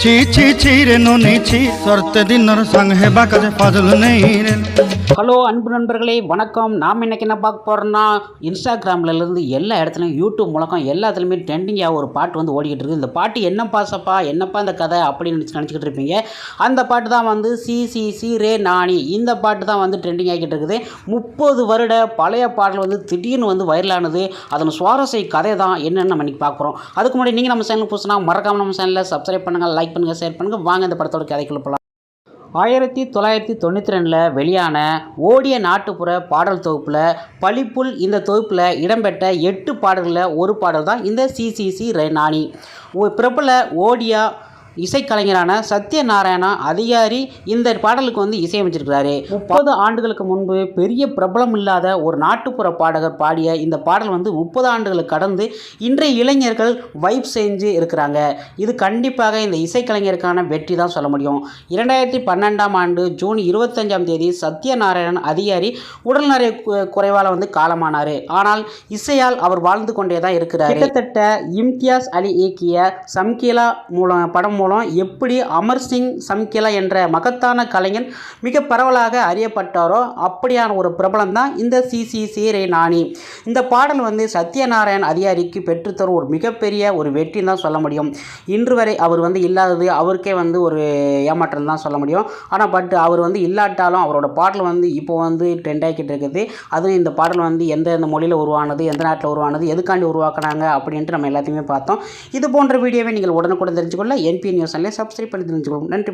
ছি ছি ছি রে ননি ছি সরতে দিনর সঙ্গ হেবা কাজে ফাজল নেই রে ஹலோ அன்பு நண்பர்களே வணக்கம் நாம் இன்னைக்கு என்ன பார்க்க போகிறோம்னா இன்ஸ்டாகிராம்ல இருந்து எல்லா இடத்துலையும் யூடியூப் மூலக்கம் எல்லாத்துலேயுமே ட்ரெண்டிங்காக ஒரு பாட்டு வந்து ஓடிக்கிட்டு இருக்குது இந்த பாட்டு என்னப்பா சப்பா என்னப்பா இந்த கதை அப்படின்னு நினச்சி நினச்சிக்கிட்டு இருப்பீங்க அந்த பாட்டு தான் வந்து சி சி சி ரே நாணி இந்த பாட்டு தான் வந்து ட்ரெண்டிங் ஆகிக்கிட்டு இருக்குது முப்பது வருட பழைய பாடல் வந்து திடீர்னு வந்து வைரலானது அதன் சுவாரஸ்ய கதை தான் என்னென்னு நம்ம இன்னைக்கு பார்க்குறோம் அதுக்கு முன்னாடி நீங்கள் நம்ம சேனல் புதுசுனா மறக்காம நம்ம சேனலில் சப்ஸ்கிரைப் பண்ணுங்கள் லைக் பண்ணுங்கள் ஷேர் பண்ணுங்கள் வாங்க இந்த படத்தோட கதைக்குள்ள போகலாம் ஆயிரத்தி தொள்ளாயிரத்தி தொண்ணூற்றி ரெண்டில் வெளியான ஓடிய நாட்டுப்புற பாடல் தொகுப்பில் பளிப்புல் இந்த தொகுப்பில் இடம்பெற்ற எட்டு பாடல்களில் ஒரு பாடல் தான் இந்த சிசிசி ரெனானி ஒரு பிரபல ஓடியா இசைக்கலைஞரான சத்யநாராயணா அதிகாரி இந்த பாடலுக்கு வந்து இசையமைச்சிருக்கிறாரு. முப்பது ஆண்டுகளுக்கு முன்பு பெரிய பிரபலம் இல்லாத ஒரு நாட்டுப்புற பாடகர் பாடிய இந்த பாடல் வந்து முப்பது ஆண்டுகளை கடந்து இன்றைய இளைஞர்கள் வைப் செஞ்சு இருக்கிறாங்க. இது கண்டிப்பாக இந்த இசைக்கலைஞருக்கான வெற்றி தான் சொல்ல முடியும். இரண்டாயிரத்தி பன்னெண்டாம் ஆண்டு ஜூன் இருபத்தஞ்சாம் தேதி சத்யநாராயணன் அதிகாரி உடல்நறை குறைவால் வந்து காலமானார். ஆனால் இசையால் அவர் வாழ்ந்து கொண்டே தான் இருக்கிறார். கிட்டத்தட்ட இம்தியாஸ் அலி இயக்கிய சம்கீலா மூலம் படம் மூலம் எப்படி அமர் சிங் சம்கிலா என்ற மகத்தான கலைஞன் மிக பரவலாக அறியப்பட்டாரோ அப்படியான ஒரு பிரபலம் தான் இந்த சிசிசி ரே நாணி. இந்த பாடல் வந்து சத்யநாராயண் அதிகாரிக்கு பெற்றுத்தரும் ஒரு மிகப்பெரிய ஒரு வெற்றி தான் சொல்ல முடியும். இன்று வரை அவர் வந்து இல்லாதது அவருக்கே வந்து ஒரு ஏமாற்றம் தான் சொல்ல முடியும். ஆனால் பட் அவர் வந்து இல்லாட்டாலும் அவரோட பாடல் வந்து இப்போ வந்து ட்ரெண்ட் ஆகிக்கிட்டு இருக்குது. அதுவும் இந்த பாடல் வந்து எந்த எந்த மொழியில் உருவானது எந்த நாட்டில் உருவானது எதுக்காண்டி உருவாக்குனாங்க அப்படின்ட்டு நம்ம எல்லாத்தையுமே பார்த்தோம். இது போன்ற வீடியோவை நீங்கள் உடனுக்குடன் தெரிஞ்சுக்கொள்ள என்பி நியூஸ் சேனலை சப்ஸ்கிரைப் பண்ணி தெரிஞ்சுக்கோங்க. நன்றி